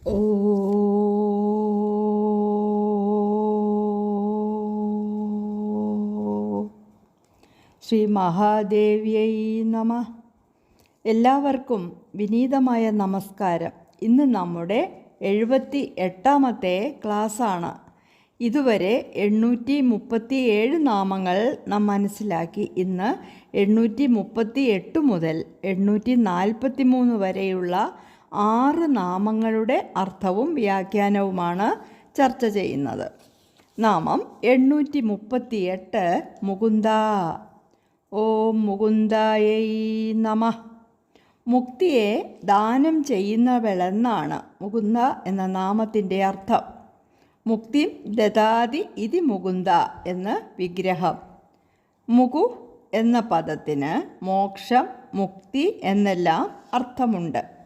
ശ്രീ മഹാദേവ്യൈ നമ. എല്ലാവർക്കും വിനീതമായ നമസ്കാരം. ഇന്ന് നമ്മുടെ എഴുപത്തി എട്ടാമത്തെ ക്ലാസ്സാണ്. ഇതുവരെ എണ്ണൂറ്റി മുപ്പത്തി ഏഴ് നാമങ്ങൾ നാം മനസ്സിലാക്കി. ഇന്ന് എണ്ണൂറ്റി മുപ്പത്തി എട്ട് മുതൽ എണ്ണൂറ്റി നാൽപ്പത്തി മൂന്ന് വരെയുള്ള ആറ് നാമങ്ങളുടെ അർത്ഥവും വ്യാഖ്യാനവുമാണ് ചർച്ച ചെയ്യുന്നത്. നാമം എണ്ണൂറ്റി മുപ്പത്തി എട്ട് മുകുന്ദ. ഓം മുകുന്ദയൈ നമ. മുക്തിയെ ദാനം ചെയ്യുന്നവളെന്നാണ് മുകുന്ദ എന്ന നാമത്തിന്റെ അർത്ഥം. മുക്തി ദദാതി ഇതി മുകുന്ദ എന്ന് വിഗ്രഹം. മുകു എന്ന പദത്തിന് മോക്ഷം മുക്തി എന്നെല്ലാം അർത്ഥമുണ്ട്.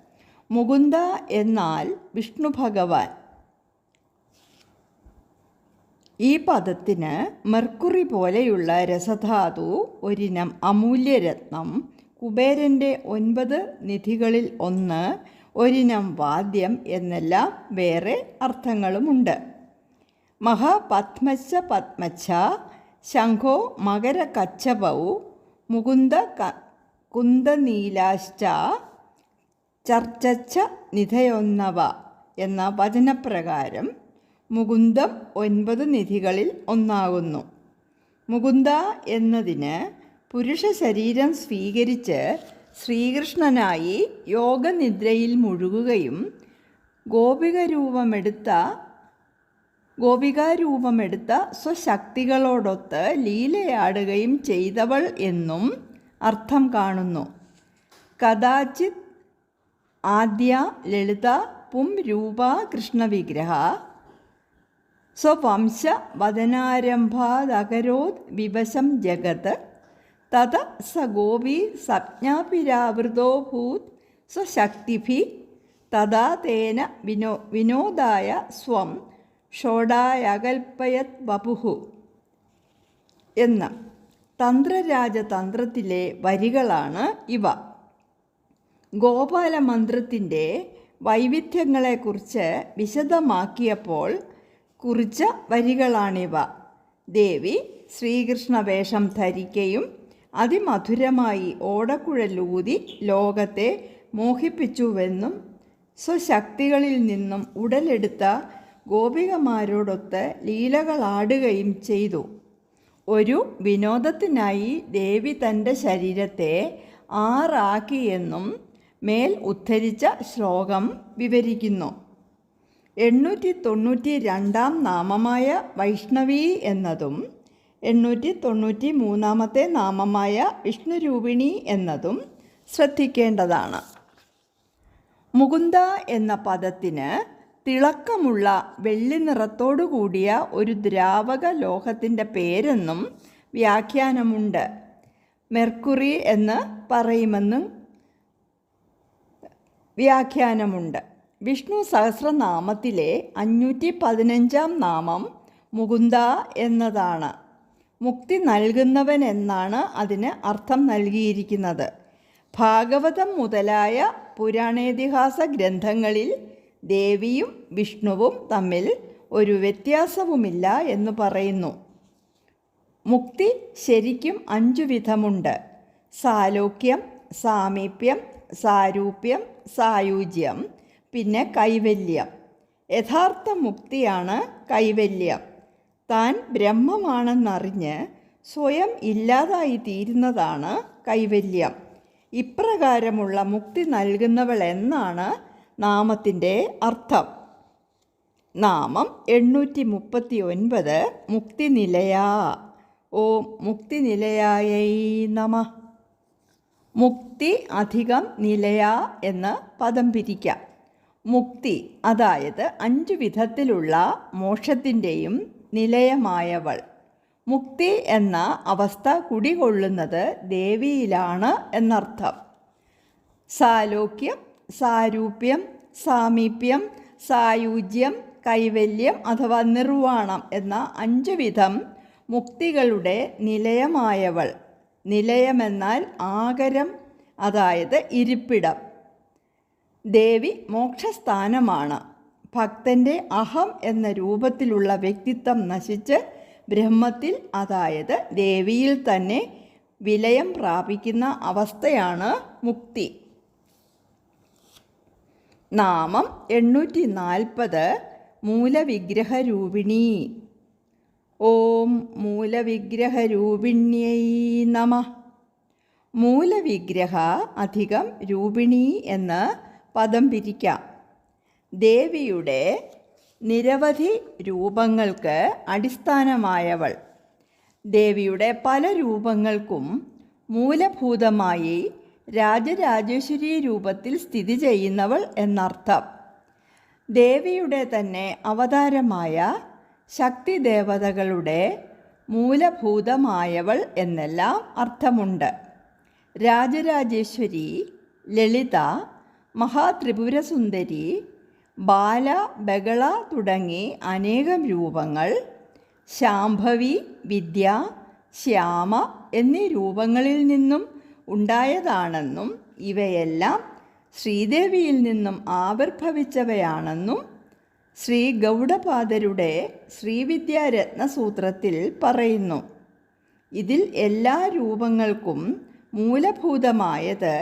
മുകുന്ദ എന്നാൽ വിഷ്ണു ഭഗവാൻ. ഈ പദത്തിന് മെർക്കുറി പോലെയുള്ള രസധാതു ഒരിനം അമൂല്യരത്നം കുബേരന്റെ ഒൻപത് നിധികളിൽ ഒന്ന് ഒരിനം വാദ്യം എന്നെല്ലാം വേറെ അർത്ഥങ്ങളുമുണ്ട്. മഹാപത്മച്ച പത്മച്ച ശംഖോ മകര കച്ചപൗ മുകുന്ദ കുന്ദനീലാശ്ച ചർച്ചച്ച നിധയൊന്നവ എന്ന വചനപ്രകാരം മുകുന്ദം ഒൻപത് നിധികളിൽ ഒന്നാകുന്നു. മുകുന്ദ എന്നതിന് പുരുഷ ശരീരം സ്വീകരിച്ച് ശ്രീകൃഷ്ണനായി യോഗനിദ്രയിൽ മുഴുകുകയും ഗോപികരൂപമെടുത്ത ഗോപികാരൂപമെടുത്ത സ്വശക്തികളോടൊത്ത് ലീലയാടുകയും ചെയ്തവൾ എന്നും അർത്ഥം കാണുന്നു. കഥാചിത് ആദ്യ ലളിത പും രൂപ കൃഷ്ണവിഗ്രഹ സ്വവംശ വദനാരംഭാദകരോത് വിവശം ജഗത്. തത് സ ഗോപി സജ്ഞാപിരാവൃതോ ഭൂത്. സ്വശക്തിഭി തഥാ തേന വിനോ വിനോദായ സ്വം ഷോഡായകൽപ്പയത് ബപുഹു എന്ന് തന്ത്രരാജതന്ത്രത്തിലെ വരികളാണ് ഇവ. ഗോപാലമന്ത്രത്തിന്റെ വൈവിധ്യങ്ങളെക്കുറിച്ച് വിശദമാക്കിയപ്പോൾ കുറിച്ച വരികളാണിവ. ദേവി ശ്രീകൃഷ്ണ വേഷം ധരിക്കുകയും അതിമധുരമായി ഓടക്കുഴലൂതി ലോകത്തെ മോഹിപ്പിച്ചുവെന്നും സ്വശക്തികളിൽ നിന്നും ഉടലെടുത്ത ഗോപികമാരോടൊത്ത് ലീലകളാടുകയും ചെയ്തു. ഒരു വിനോദത്തിനായി ദേവി തന്റെ ശരീരത്തെ ആറാക്കിയെന്നും മേൽ ഉദ്ധരിച്ച ശ്ലോകം വിവരിക്കുന്നു. എണ്ണൂറ്റി തൊണ്ണൂറ്റി രണ്ടാം നാമമായ വൈഷ്ണവി എന്നതും എണ്ണൂറ്റി തൊണ്ണൂറ്റി മൂന്നാമത്തെ നാമമായ വിഷ്ണുരൂപിണി എന്നതും ശ്രദ്ധിക്കേണ്ടതാണ്. മുകുന്ദ എന്ന പദത്തിന് തിളക്കമുള്ള വെള്ളി നിറത്തോടുകൂടിയ ഒരു ദ്രാവക ലോഹത്തിന്റെ പേരെന്നും വ്യാഖ്യാനമുണ്ട്. മെർക്കുറി എന്ന് പറയുമെന്നും വ്യാഖ്യാനമുണ്ട്. വിഷ്ണു സഹസ്രനാമത്തിലെ അഞ്ഞൂറ്റി പതിനഞ്ചാം നാമം മുകുന്ദ എന്നതാണ്. മുക്തി നൽകുന്നവൻ എന്നാണ് അതിന് അർത്ഥം നൽകിയിരിക്കുന്നത്. ഭാഗവതം മുതലായ പുരാണേതിഹാസ ഗ്രന്ഥങ്ങളിൽ ദേവിയും വിഷ്ണുവും തമ്മിൽ ഒരു വ്യത്യാസവുമില്ല എന്ന് പറയുന്നു. മുക്തി ശരിക്കും അഞ്ചു വിധമുണ്ട് സാലോക്യം സാമീപ്യം സാരൂപ്യം സായുജ്യം പിന്നെ കൈവല്യം. യഥാർത്ഥ മുക്തിയാണ് കൈവല്യം. താൻ ബ്രഹ്മമാണെന്നറിഞ്ഞ് സ്വയം ഇല്ലാതായി തീരുന്നതാണ് കൈവല്യം. ഇപ്രകാരമുള്ള മുക്തി നൽകുന്നവൾ എന്നാണ് നാമത്തിന്റെ അർത്ഥം. നാമം എണ്ണൂറ്റി മുപ്പത്തി ഒൻപത് മുക്തിനിലയ. ഓം മുക്തിനിലയായൈ നമ. മുക്തി അധികം നിലയ എന്ന് പദം പിരിക്കാം. മുക്തി അതായത് അഞ്ചു വിധത്തിലുള്ള മോക്ഷത്തിന്റെയും നിലയമായവൾ. മുക്തി എന്ന അവസ്ഥ കുടികൊള്ളുന്നത് ദേവിയിലാണ് എന്നർത്ഥം. സാലോക്യം സാരൂപ്യം സാമീപ്യം സായുജ്യം കൈവല്യം അഥവാ നിർവാണം എന്ന അഞ്ചു വിധം മുക്തികളുടെ നിലയമായവൾ. നിലയമെന്നാൽ ആകരം അതായത് ഇരിപ്പിടം. ദേവി മോക്ഷസ്ഥാനമാണ്. ഭക്തന്റെ അഹം എന്ന രൂപത്തിലുള്ള വ്യക്തിത്വം നശിച്ച് ബ്രഹ്മത്തിൽ അതായത് ദേവിയിൽ തന്നെ വിലയം പ്രാപിക്കുന്ന അവസ്ഥയാണ് മുക്തി. നാമം എണ്ണൂറ്റി നാൽപ്പത് മൂലവിഗ്രഹരൂപിണി. ഓം മൂലവിഗ്രഹരൂപിണ്യൈ നമ. മൂലവിഗ്രഹ അധികം രൂപിണി എന്ന് പദം പിരിക്കാം. ദേവിയുടെ നിരവധി രൂപങ്ങൾക്ക് അടിസ്ഥാനമായവൾ. ദേവിയുടെ പല രൂപങ്ങൾക്കും മൂലഭൂതമായി രാജരാജേശ്വരി രൂപത്തിൽ സ്ഥിതി ചെയ്യുന്നവൾ എന്നർത്ഥം. ദേവിയുടെ തന്നെ അവതാരമായ ശക്തി ദേവതകളുടെ മൂലഭൂതമായവൾ എന്നെല്ലാം അർത്ഥമുണ്ട്. രാജരാജേശ്വരി ലളിത മഹാത്രിപുരസുന്ദരി ബാല ബഹള തുടങ്ങി അനേകം രൂപങ്ങൾ ശാംഭവി വിദ്യ ശ്യാമ എന്നീ രൂപങ്ങളിൽ നിന്നും ഉണ്ടായതാണെന്നും ഇവയെല്ലാം ശ്രീദേവിയിൽ നിന്നും ആവിർഭവിച്ചവയാണെന്നും ശ്രീ ഗൗഡപാദരുടെ ശ്രീവിദ്യാരത്നസൂത്രത്തിൽ പറയുന്നു. ഇതിൽ എല്ലാ രൂപങ്ങൾക്കും മൂലഭൂതമായത്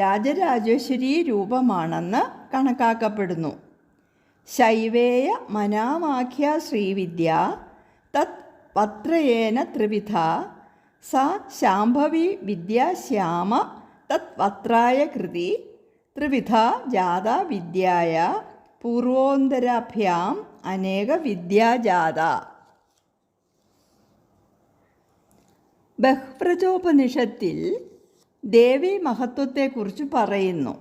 രാജരാജേശ്വരി രൂപമാണെന്ന് കണക്കാക്കപ്പെടുന്നു. ശൈവേയ മനാമാഖ്യ ശ്രീവിദ്യ തത് പത്രയേന ത്രിവിധ സ ശാംഭവി വിദ്യാശ്യാമ തത് പത്രായ കൃതി ത്രിവിധ ജാത വിദ്യായ പൂർവോന്തരാഭ്യാം അനേക വിദ്യാജാത. ബഹ്പ്രചോപനിഷത്തിൽ ദേവി മഹത്വത്തെക്കുറിച്ച് പറയുന്നു.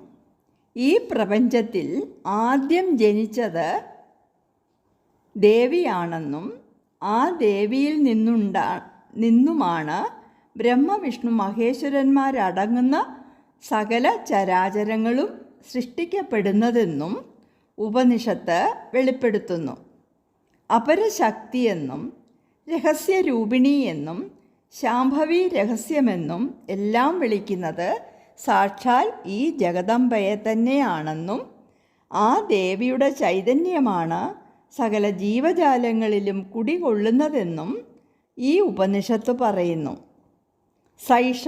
ഈ പ്രപഞ്ചത്തിൽ ആദ്യം ജനിച്ചത് ദേവിയാണെന്നും ആ ദേവിയിൽ നിന്നുണ്ടാ നിന്നുമാണ് ബ്രഹ്മവിഷ്ണു മഹേശ്വരന്മാരടങ്ങുന്ന സകല ചരാചരങ്ങളും സൃഷ്ടിക്കപ്പെടുന്നതെന്നും ഉപനിഷത്ത് വെളിപ്പെടുത്തുന്നു. അപരശക്തിയെന്നും രഹസ്യരൂപിണി എന്നും ശാംഭവി രഹസ്യമെന്നും എല്ലാം വിളിക്കുന്നത് സാക്ഷാൽ ഈ ജഗദംബയെ തന്നെയാണെന്നും ആ ദേവിയുടെ ചൈതന്യമാണ് സകല ജീവജാലങ്ങളിലും കുടികൊള്ളുന്നതെന്നും ഈ ഉപനിഷത്ത് പറയുന്നു. സൈഷ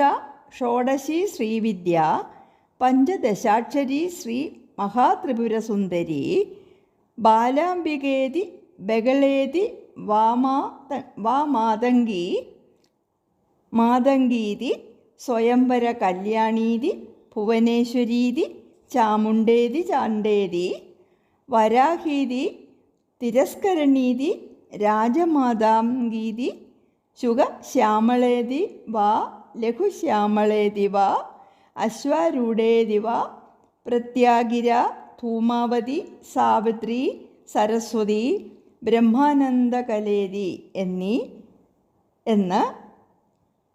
ഷോഡശി ശ്രീവിദ്യ പഞ്ചദശാക്ഷരി ശ്രീ മഹാത്രിപുരസുന്ദരി ബാലാംബികേതി ബഗളേതി വാമാ വാമാതങ്കി മാതങ്കീതി സ്വയംവര കല്യാണീതി ഭുവനേശ്വരീതി ചാമുണ്ടേതി ചാണ്ടേതി വരാഹീതി തിരസ്കരണീതി രാജമാതാംഗീതി ശുഖശ്യാമളേതി വാ ലഘുശ്യാമളേതി വാ അശ്വാരൂഢേതി വാ പ്രത്യാഗിര ധൂമാവതി സാവിത്രി സരസ്വതി ബ്രഹ്മാനന്ദകലേരി എന്നീ എന്ന്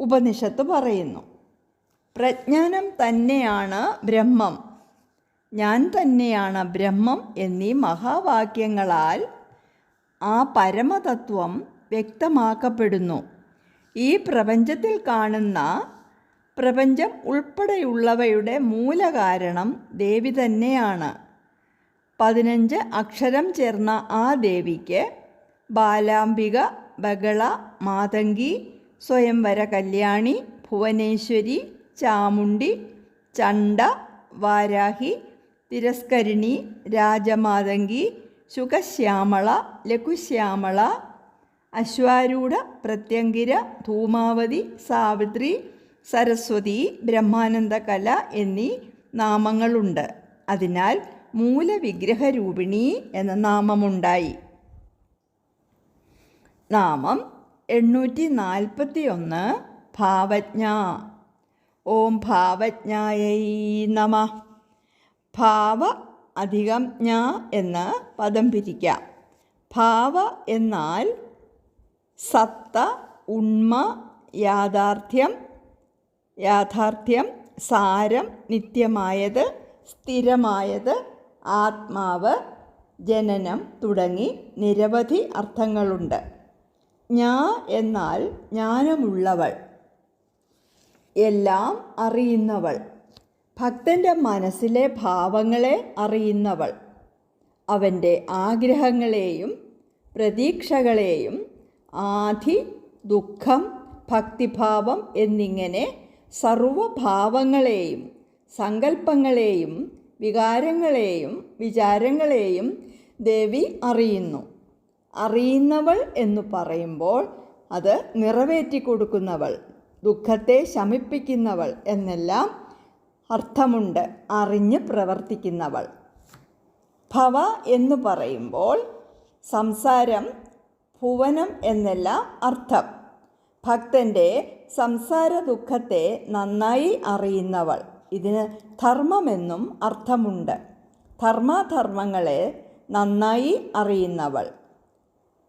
ഉപനിഷത്ത് പറയുന്നു. പ്രജ്ഞാനം തന്നെയാണ് ബ്രഹ്മം. ഞാൻ തന്നെയാണ് ബ്രഹ്മം എന്നീ മഹാവാക്യങ്ങളാൽ ആ പരമതത്വം വ്യക്തമാക്കപ്പെടുന്നു. ഈ പ്രപഞ്ചത്തിൽ കാണുന്ന പ്രപഞ്ചം ഉൾപ്പെടെയുള്ളവയുടെ മൂലകാരണം ദേവി തന്നെയാണ്. പതിനഞ്ച് അക്ഷരം ചേർന്ന ആ ദേവിക്ക് ബാലാംബിക ബഗള മാതങ്കി സ്വയംവര കല്യാണി ഭുവനേശ്വരി ചാമുണ്ടി ചണ്ട വാരാഹി തിരസ്കരിണി രാജമാതങ്കി ശുഖശ്യാമള ലഘുശ്യാമള അശ്വാരൂഢ പ്രത്യങ്കിര ധൂമാവതി സാവിത്രി സരസ്വതി ബ്രഹ്മാനന്ദകല എന്നീ നാമങ്ങളുണ്ട്. അതിനാൽ മൂലവിഗ്രഹരൂപിണി എന്ന നാമമുണ്ടായി. നാമം എണ്ണൂറ്റി നാൽപ്പത്തി ഒന്ന് ഭാവജ്ഞ. ഓം ഭാവജ്ഞായൈ നമ. ഭാവ അധികം ജ്ഞ എന്ന് പദം പിരിക്കാം. ഭാവ എന്നാൽ സത്ത ഉണ്മ യാഥാർത്ഥ്യം യാഥാർത്ഥ്യം സാരം നിത്യമായത് സ്ഥിരമായത് ആത്മാവ് ജനനം തുടങ്ങി നിരവധി അർത്ഥങ്ങളുണ്ട്. ഞാ എന്നാൽ ജ്ഞാനമുള്ളവൾ. എല്ലാം അറിയുന്നവൾ. ഭക്തന്റെ മനസ്സിലെ ഭാവങ്ങളെ അറിയുന്നവൾ. അവന്റെ ആഗ്രഹങ്ങളെയും പ്രതീക്ഷകളെയും ആധി ദുഃഖം ഭക്തിഭാവം എന്നിങ്ങനെ സർവഭാവങ്ങളെയും സങ്കല്പങ്ങളെയും വികാരങ്ങളെയും വിചാരങ്ങളെയും ദേവി അറിയുന്നു. അറിയുന്നവൾ എന്ന് പറയുമ്പോൾ അത് നിറവേറ്റി കൊടുക്കുന്നവൾ ദുഃഖത്തെ ശമിപ്പിക്കുന്നവൾ എന്നെല്ലാം അർത്ഥമുണ്ട് അറിഞ്ഞ് പ്രവർത്തിക്കുന്നവൾ. ഭവ എന്ന് പറയുമ്പോൾ സംസാരം ഭുവനം എന്നെല്ലാം അർത്ഥം. ഭക്തന്റെ സംസാര ദുഃഖത്തെ നന്നായി അറിയുന്നവൾ. ഇതിന് ധർമ്മമെന്നും അർത്ഥമുണ്ട്. ധർമാധർമ്മങ്ങളെ നന്നായി അറിയുന്നവൾ.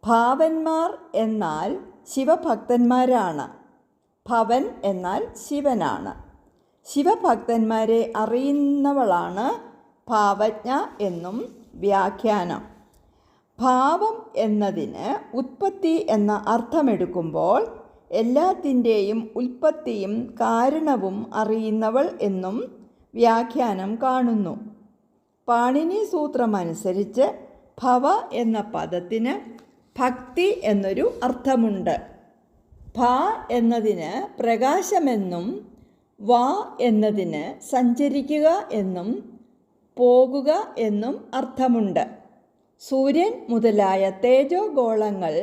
ഭാവന്മാർ എന്നാൽ ശിവഭക്തന്മാരാണ്. ഭവൻ എന്നാൽ ശിവനാണ്. ശിവഭക്തന്മാരെ അറിയുന്നവളാണ് ഭാവജ്ഞ എന്നും വ്യാഖ്യാനം. ഭാവം എന്നതിന് ഉത്പത്തി എന്ന അർത്ഥമെടുക്കുമ്പോൾ എല്ലാത്തിന്റെയും ഉൽപ്പത്തിയും കാരണവും അറിയുന്നവൾ എന്നും വ്യാഖ്യാനം കാണുന്നു. പാണിനി സൂത്രമനുസരിച്ച് ഭവ എന്ന പദത്തിന് ഭക്തി എന്നൊരു അർത്ഥമുണ്ട്. ഭ എന്നതിന് പ്രകാശമെന്നും വ എന്നതിന് സഞ്ചരിക്കുക എന്നും പോകുക എന്നും അർത്ഥമുണ്ട്. സൂര്യൻ മുതലായ തേജോഗോളങ്ങൾ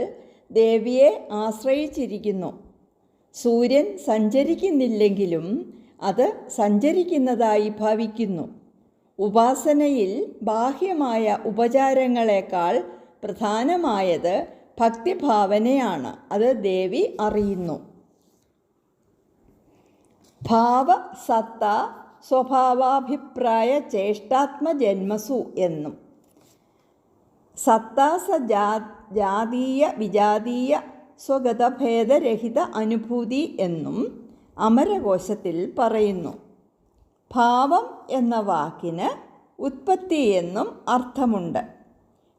ദേവിയെ ആശ്രയിച്ചിരിക്കുന്നു. സൂര്യൻ സഞ്ചരിക്കുന്നില്ലെങ്കിലും അത് സഞ്ചരിക്കുന്നതായി ഭവിക്കുന്നു. ഉപാസനയിൽ ബാഹ്യമായ ഉപചാരങ്ങളെക്കാൾ പ്രധാനമായത് ഭക്തിഭാവനയാണ് അത് ദേവി അറിയുന്നു. ഭാവ സത്ത സ്വഭാവാഭിപ്രായ ചേഷ്ടാത്മജന്മസു എന്നും. സത്താസ ജാ ജാതീയ വിജാതീയ സ്വഗതഭേദരഹിത അനുഭൂതി എന്നും അമരകോശത്തിൽ പറയുന്നു. ഭാവം എന്ന വാക്കിന് ഉത്പത്തി എന്നും അർത്ഥമുണ്ട്.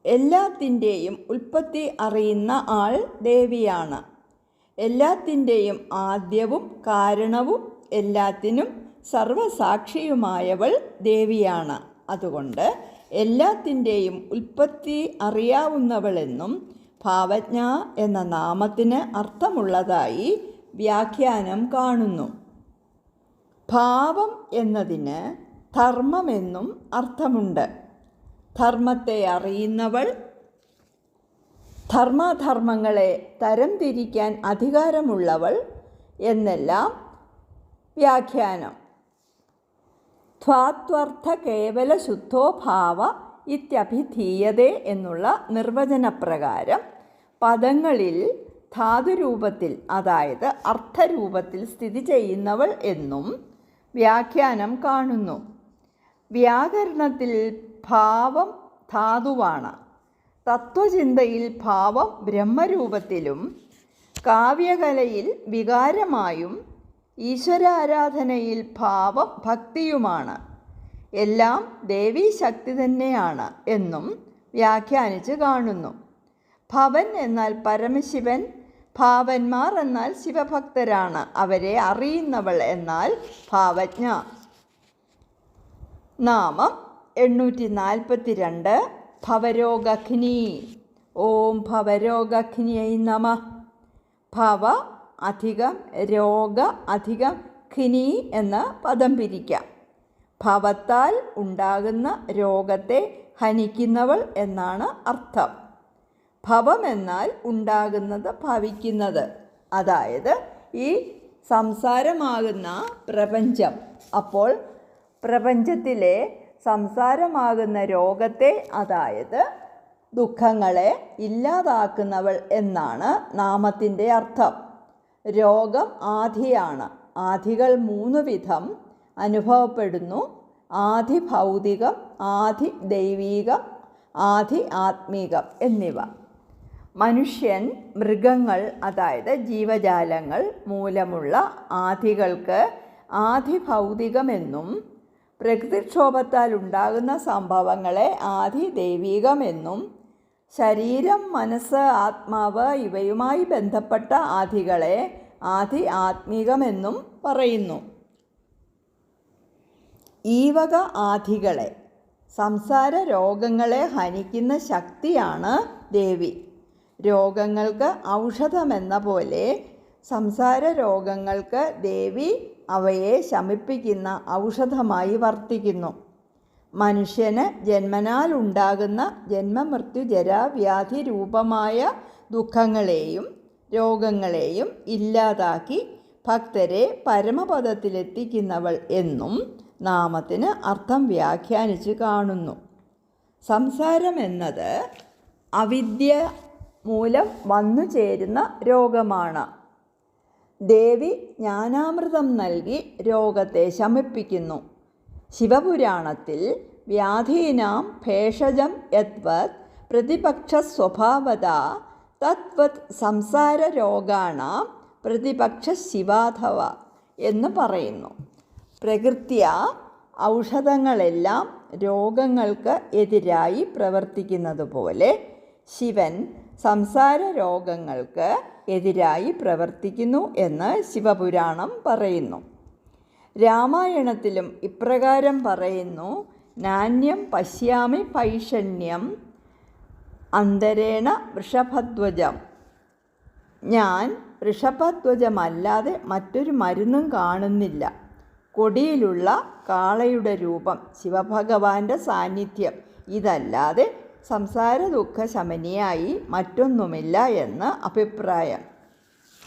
എല്ലാത്തിന്റെയും ഉൽപ്പത്തി അറിയുന്ന ആൾ ദേവിയാണ്. എല്ലാത്തിന്റെയും ആദ്യവും കാരണവും എല്ലാത്തിനും സർവസാക്ഷിയുമായവൾ ദേവിയാണ്. അതുകൊണ്ട് എല്ലാത്തിന്റെയും ഉൽപ്പത്തി അറിയാവുന്നവളെന്നും ഭാവജ്ഞ എന്ന നാമത്തിന് അർത്ഥമുള്ളതായി വ്യാഖ്യാനം കാണുന്നു. ഭാവം എന്നതിന് ധർമ്മമെന്നും അർത്ഥമുണ്ട്. ധർമ്മത്തെ അറിയുന്നവൾ ധർമാധർമ്മങ്ങളെ തരംതിരിക്കാൻ അധികാരമുള്ളവൾ എന്നെല്ലാം വ്യാഖ്യാനം. ധ്വാത്വർത്ഥ കേവല ശുദ്ധോഭാവ ഇത്യഭിധീയതേ എന്നുള്ള നിർവചനപ്രകാരം പദങ്ങളിൽ ധാതുരൂപത്തിൽ അതായത് അർത്ഥരൂപത്തിൽ സ്ഥിതി ചെയ്യുന്നവൾ എന്നും വ്യാഖ്യാനം കാണുന്നു. വ്യാകരണത്തിൽ ഭാവം ധാതുവാണ്. തത്വചിന്തയിൽ ഭാവം ബ്രഹ്മരൂപത്തിലും കാവ്യകലയിൽ വികാരമായും ഈശ്വരാരാധനയിൽ ഭാവം ഭക്തിയുമാണ്. എല്ലാം ദേവീ ശക്തി തന്നെയാണ് എന്നും വ്യാഖ്യാനിച്ച് കാണുന്നു. ഭവൻ എന്നാൽ പരമശിവൻ ഭാവന്മാർ എന്നാൽ ശിവഭക്തരാണ്. അവരെ അറിയുന്നവൾ എന്നാൽ ഭാവജ്ഞ. നാമം എണ്ണൂറ്റി നാൽപ്പത്തി രണ്ട് ഭവരോഗഘ്നി ഓം ഭവരോഗഘ്നിയൈ നമ. ഭവ അധികം രോഗ അധികം ഖിനി എന്ന പദം പിരിക്കാം. ഭവത്താൽ ഉണ്ടാകുന്ന രോഗത്തെ ഹനിക്കുന്നവൾ എന്നാണ് അർത്ഥം. ഭവം എന്നാൽ ഉണ്ടാകുന്നത് ഭവിക്കുന്നത്. അതായത് ഈ സംസാരമാകുന്ന പ്രപഞ്ചം. അപ്പോൾ പ്രപഞ്ചത്തിലെ സംസാരമാകുന്ന രോഗത്തെ അതായത് ദുഃഖങ്ങളെ ഇല്ലാതാക്കുന്നവൾ എന്നാണ് നാമത്തിന്റെ അർത്ഥം. രോഗം ആധിയാണ്. ആധികൾ മൂന്ന് വിധം അനുഭവപ്പെടുന്നു. ആധി ഭൗതികം ആധി ദൈവീകം ആധി ആത്മീകം എന്നിവ. മനുഷ്യൻ മൃഗങ്ങൾ അതായത് ജീവജാലങ്ങൾ മൂലമുള്ള ആധികൾക്ക് ആധി ഭൗതികമെന്നും പ്രകൃതിക്ഷോഭത്താൽ ഉണ്ടാകുന്ന സംഭവങ്ങളെ ആധി ദൈവീകമെന്നും ശരീരം മനസ്സ് ആത്മാവ് ഇവയുമായി ബന്ധപ്പെട്ട ആധികളെ ആധി ആത്മീകമെന്നും പറയുന്നു. ഈ വക ആധികളെ സംസാര രോഗങ്ങളെ ഹനിക്കുന്ന ശക്തിയാണ് ദേവി. രോഗങ്ങൾക്ക് ഔഷധമെന്ന പോലെ സംസാര രോഗങ്ങൾക്ക് ദേവി അവയെ ശമിപ്പിക്കുന്ന ഔഷധമായി വർത്തിക്കുന്നു. മനുഷ്യന് ജന്മനാൽ ഉണ്ടാകുന്ന ജന്മമൃത്യു ജരാവ്യാധി രൂപമായ ദുഃഖങ്ങളെയും രോഗങ്ങളെയും ഇല്ലാതാക്കി ഭക്തരെ പരമപദത്തിലെത്തിക്കുന്നവൾ എന്നും നാമത്തിന് അർത്ഥം വ്യാഖ്യാനിച്ച് കാണുന്നു. സംസാരം എന്നത് അവിദ്യ മൂലം വന്നു ചേരുന്ന രോഗമാണ്. ദേവി ജ്ഞാനാമൃതം നൽകി രോഗത്തെ ശമിപ്പിക്കുന്നു. ശിവപുരാണത്തിൽ വ്യാധീനാം ഭേഷജം യത്വത് പ്രതിപക്ഷ സ്വഭാവത തത്വത് സംസാര രോഗാണാം പ്രതിപക്ഷ ശിവാധവ എന്ന് പറയുന്നു. പ്രകൃത്യ ഔഷധങ്ങളെല്ലാം രോഗങ്ങൾക്ക് എതിരായി പ്രവർത്തിക്കുന്നത് പോലെ ശിവൻ സംസാര രോഗങ്ങൾക്ക് എതിരായി പ്രവർത്തിക്കുന്നു എന്ന് ശിവപുരാണം പറയുന്നു. രാമായണത്തിലും ഇപ്രകാരം പറയുന്നു നാന്യം പശ്യാമി പൈഷണ്യം അന്തരേണ വൃഷഭധ്വജം. ഞാൻ വൃഷഭധ്വജമല്ലാതെ മറ്റൊരു മരുന്നും കാണുന്നില്ല. കൊടിയിലുള്ള കാളയുടെ രൂപം ശിവഭഗവാന്റെ സാന്നിധ്യം. ഇതല്ലാതെ സംസാര ദുഃഖ ശമനിയായി മറ്റൊന്നുമില്ല എന്ന് അഭിപ്രായം.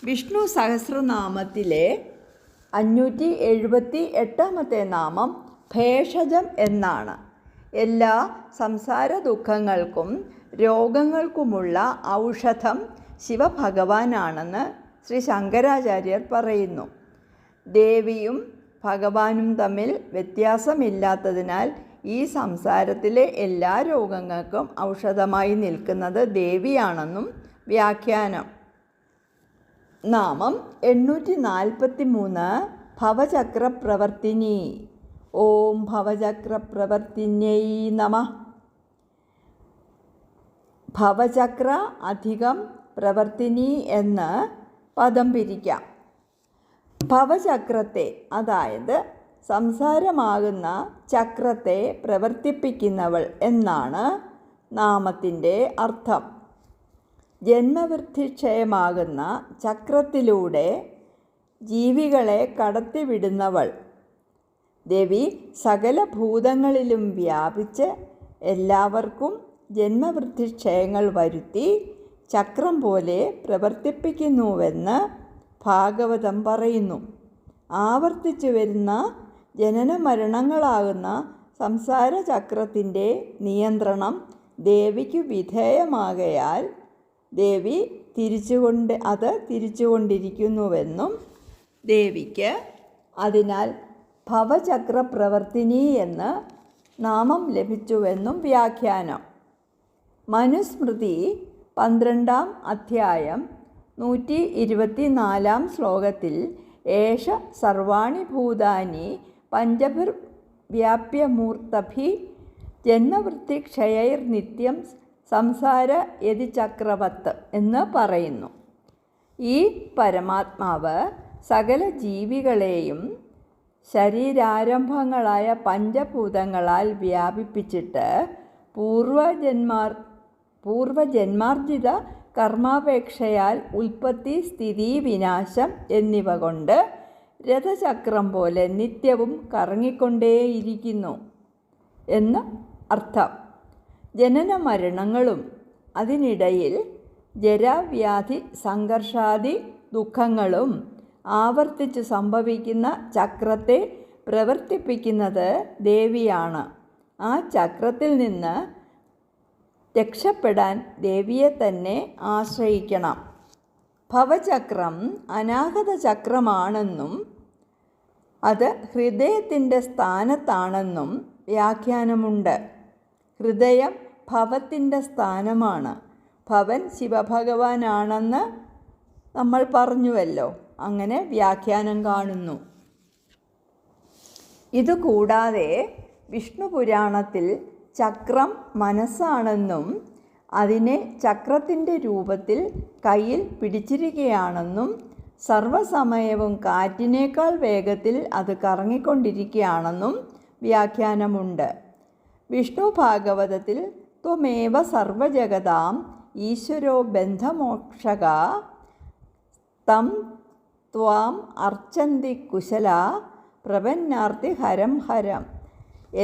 വിഷ്ണു സഹസ്രനാമത്തിലെ അഞ്ഞൂറ്റി എഴുപത്തി എട്ടാമത്തെ നാമം ഭേഷജം എന്നാണ്. എല്ലാ സംസാര ദുഃഖങ്ങൾക്കും രോഗങ്ങൾക്കുമുള്ള ഔഷധം ശിവഭഗവാനാണെന്ന് ശ്രീ ശങ്കരാചാര്യർ പറയുന്നു. ദേവിയും ഭഗവാനും തമ്മിൽ വ്യത്യാസമില്ലാത്തതിനാൽ ഈ സംസാരത്തിലെ എല്ലാ രോഗങ്ങൾക്കും ഔഷധമായി നിൽക്കുന്നത് ദേവിയാണെന്നും വ്യാഖ്യാനം. നാമം എണ്ണൂറ്റി നാൽപ്പത്തി മൂന്ന് ഭവചക്രപ്രവർത്തിനി. ഓം ഭവചക്രപ്രവർത്തിന്യൈ നമ. ഭവചക്ര അധികം പ്രവർത്തിനി എന്ന് പദം പിരിക്കാം. ഭവചക്രത്തെ അതായത് സംസാരമാകുന്ന ചക്രത്തെ പ്രവർത്തിപ്പിക്കുന്നവൾ എന്നാണ് നാമത്തിന്റെ അർത്ഥം. ജന്മവൃദ്ധിക്ഷയമാകുന്ന ചക്രത്തിലൂടെ ജീവികളെ കടത്തിവിടുന്നവൾ. ദേവി സകല ഭൂതങ്ങളിലും വ്യാപിച്ച് എല്ലാവർക്കും ജന്മവൃദ്ധിക്ഷയങ്ങൾ വരുത്തി ചക്രം പോലെ പ്രവർത്തിപ്പിക്കുന്നുവെന്ന് ഭാഗവതം പറയുന്നു. ആവർത്തിച്ചു വരുന്ന ജനന മരണങ്ങളാകുന്ന സംസാര ചക്രത്തിന്റെ നിയന്ത്രണം ദേവിക്ക് വിധേയമാകയാൽ ദേവി തിരിച്ചുകൊണ്ട് അത് തിരിച്ചുകൊണ്ടിരിക്കുന്നുവെന്നും ദേവിക്ക് അതിനാൽ ഭവചക്രപ്രവർത്തിനി എന്ന് നാമം ലഭിച്ചുവെന്നും വ്യാഖ്യാനം. മനുസ്മൃതി പന്ത്രണ്ടാം അധ്യായം നൂറ്റി ഇരുപത്തിനാലാം ശ്ലോകത്തിൽ ഏഷ സർവാണി ഭൂതാനി പഞ്ചഭിർ വ്യാപ്യമൂർത്തഭി ജന്മവൃത്തിക്ഷയൈർ നിത്യം സംസാര യതിചക്രവത്ത് എന്ന് പറയുന്നു. ഈ പരമാത്മാവ് സകല ജീവികളെയും ശരീരാരംഭങ്ങളായ പഞ്ചഭൂതങ്ങളാൽ വ്യാപിപ്പിച്ചിട്ട് പൂർവജന്മാർ പൂർവജന്മാർജിത കർമാപേക്ഷയാൽ ഉൽപ്പത്തി സ്ഥിതി വിനാശം എന്നിവ കൊണ്ട് രഥചക്രം പോലെ നിത്യവും കറങ്ങിക്കൊണ്ടേയിരിക്കുന്നു എന്ന് അർത്ഥം. ജനന മരണങ്ങളും അതിനിടയിൽ ജരാവ്യാധി സംഘർഷാദി ദുഃഖങ്ങളും ആവർത്തിച്ച് സംഭവിക്കുന്ന ചക്രത്തെ പ്രവർത്തിപ്പിക്കുന്നത് ദേവിയാണ്. ആ ചക്രത്തിൽ നിന്ന് രക്ഷപ്പെടാൻ ദേവിയെ തന്നെ ആശ്രയിക്കണം. ഭവചക്രം അനാഗത ചക്രമാണെന്നും അത് ഹൃദയത്തിന്റെ സ്ഥാനത്താണെന്നും വ്യാഖ്യാനമുണ്ട്. ഹൃദയം ഭവത്തിന്റെ സ്ഥാനമാണ്. ഭവൻ ശിവഭഗവാനാണെന്ന് നമ്മൾ പറഞ്ഞുവല്ലോ. അങ്ങനെ വ്യാഖ്യാനം കാണുന്നു. ഇതുകൂടാതെ വിഷ്ണു പുരാണത്തിൽ ചക്രം മനസ്സാണെന്നും അതിനെ ചക്രത്തിന്റെ രൂപത്തിൽ കയ്യിൽ പിടിച്ചിരിക്കുകയാണെന്നും സർവസമയവും കാറ്റിനേക്കാൾ വേഗത്തിൽ അത് കറങ്ങിക്കൊണ്ടിരിക്കുകയാണെന്നും വ്യാഖ്യാനമുണ്ട്. വിഷ്ണു ഭാഗവതത്തിൽ ത്വമേവ സർവജഗതാം ഈശ്വരോ ബന്ധമോക്ഷക തം ത്വാം അർച്ചന്തി കുശല പ്രപന്നാർത്തി ഹരം ഹരം.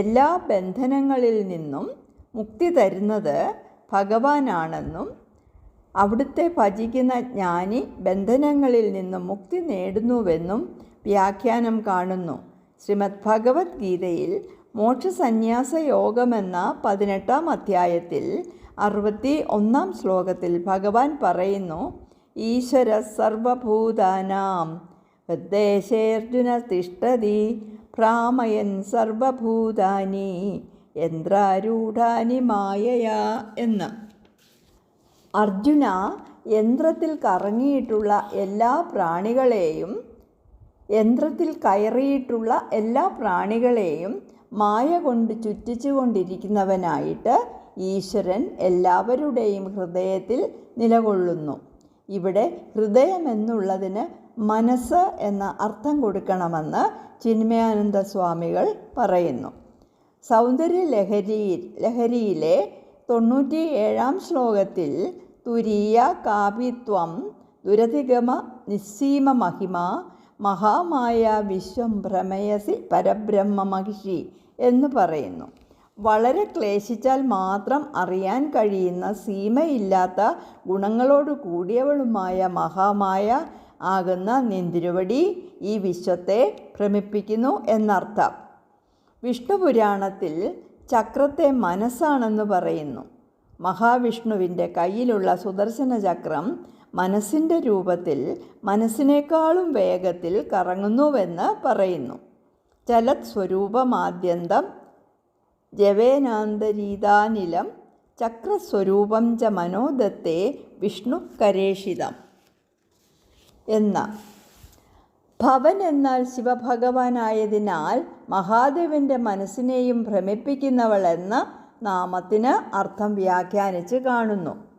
എല്ലാ ബന്ധനങ്ങളിൽ നിന്നും മുക്തി തരുന്നത് ഭഗവാനാണെന്നും അവിടുത്തെ ഭജിക്കുന്ന ജ്ഞാനി ബന്ധനങ്ങളിൽ നിന്നും മുക്തി നേടുന്നുവെന്നും വ്യാഖ്യാനം കാണുന്നു. ശ്രീമദ് ഭഗവത്ഗീതയിൽ മോക്ഷസന്യാസ യോഗമെന്ന പതിനെട്ടാം അധ്യായത്തിൽ അറുപത്തി ഒന്നാം ശ്ലോകത്തിൽ ഭഗവാൻ പറയുന്നു ഈശ്വര സർവഭൂതാനാം ഹൃദ്ദേശേർജുന തിഷ്ടതി പ്രാമയൻ സർവഭൂതാനി യന്ത്രാരൂഢാനി മായയാ എന്ന്. അർജുന യന്ത്രത്തിൽ കറങ്ങിയിട്ടുള്ള എല്ലാ പ്രാണികളെയും യന്ത്രത്തിൽ കയറിയിട്ടുള്ള എല്ലാ പ്രാണികളെയും മായ കൊണ്ട് ചുറ്റിച്ചു കൊണ്ടിരിക്കുന്നവനായിട്ട് ഈശ്വരൻ എല്ലാവരുടെയും ഹൃദയത്തിൽ നിലകൊള്ളുന്നു. ഇവിടെ ഹൃദയമെന്നുള്ളതിന് മനസ്സ് എന്ന അർത്ഥം കൊടുക്കണമെന്ന് ചിന്മയാനന്ദ സ്വാമികൾ പറയുന്നു. സൗന്ദര്യ ലഹരി ലഹരിയിലെ തൊണ്ണൂറ്റി ഏഴാം ശ്ലോകത്തിൽ തുരീയ കാപിത്വം ദുരധിഗമ നിസ്സീമ മഹിമ മഹാമായ വിശ്വം ഭ്രമയസി പരബ്രഹ്മ മഹിഷി എന്ന് പറയുന്നു. വളരെ ക്ലേശിച്ചാൽ മാത്രം അറിയാൻ കഴിയുന്ന സീമയില്ലാത്ത ഗുണങ്ങളോട് കൂടിയവളുമായ മഹാമായ ആകുന്ന നിന്തിരുവടി ഈ വിശ്വത്തെ ഭ്രമിപ്പിക്കുന്നു എന്നർത്ഥം. വിഷ്ണുപുരാണത്തിൽ ചക്രത്തെ മനസ്സാണെന്ന് പറയുന്നു. മഹാവിഷ്ണുവിന്റെ കയ്യിലുള്ള സുദർശന ചക്രം മനസ്സിന്റെ രൂപത്തിൽ മനസ്സിനേക്കാളും വേഗത്തിൽ കറങ്ങുന്നുവെന്ന് പറയുന്നു. ചലത് സ്വരൂപമാദ്യന്തം ജവേനാന്തരീതാനിലം ചക്രസ്വരൂപം ച മനോദത്തെ വിഷ്ണു കരേഷിതം എന്ന. ഭവൻ എന്നാൽ ശിവഭഗവാനായതിനാൽ മഹാദേവന്റെ മനസ്സിനെയും ഭ്രമിപ്പിക്കുന്നവളെന്ന് നാമത്തിന് അർത്ഥം വ്യാഖ്യാനിച്ച് കാണുന്നു.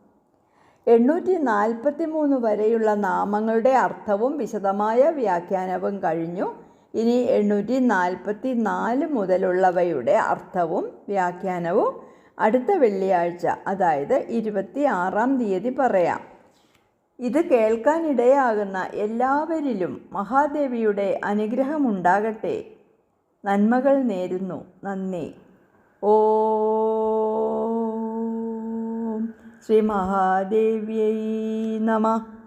എണ്ണൂറ്റി നാൽപ്പത്തി മൂന്ന് വരെയുള്ള നാമങ്ങളുടെ അർത്ഥവും വിശദമായ വ്യാഖ്യാനവും കഴിഞ്ഞു. ഇനി എണ്ണൂറ്റി നാൽപ്പത്തി നാല് മുതലുള്ളവയുടെ അർത്ഥവും വ്യാഖ്യാനവും അടുത്ത വെള്ളിയാഴ്ച അതായത് ഇരുപത്തി ആറാം തീയതി പറയാം. ഇത് കേൾക്കാനിടയാകുന്ന എല്ലാവരിലും മഹാദേവിയുടെ അനുഗ്രഹമുണ്ടാകട്ടെ നന്മകൾ നേരുന്നു. നന്ദി. ഓം श्रीमहादेव्यै नमः।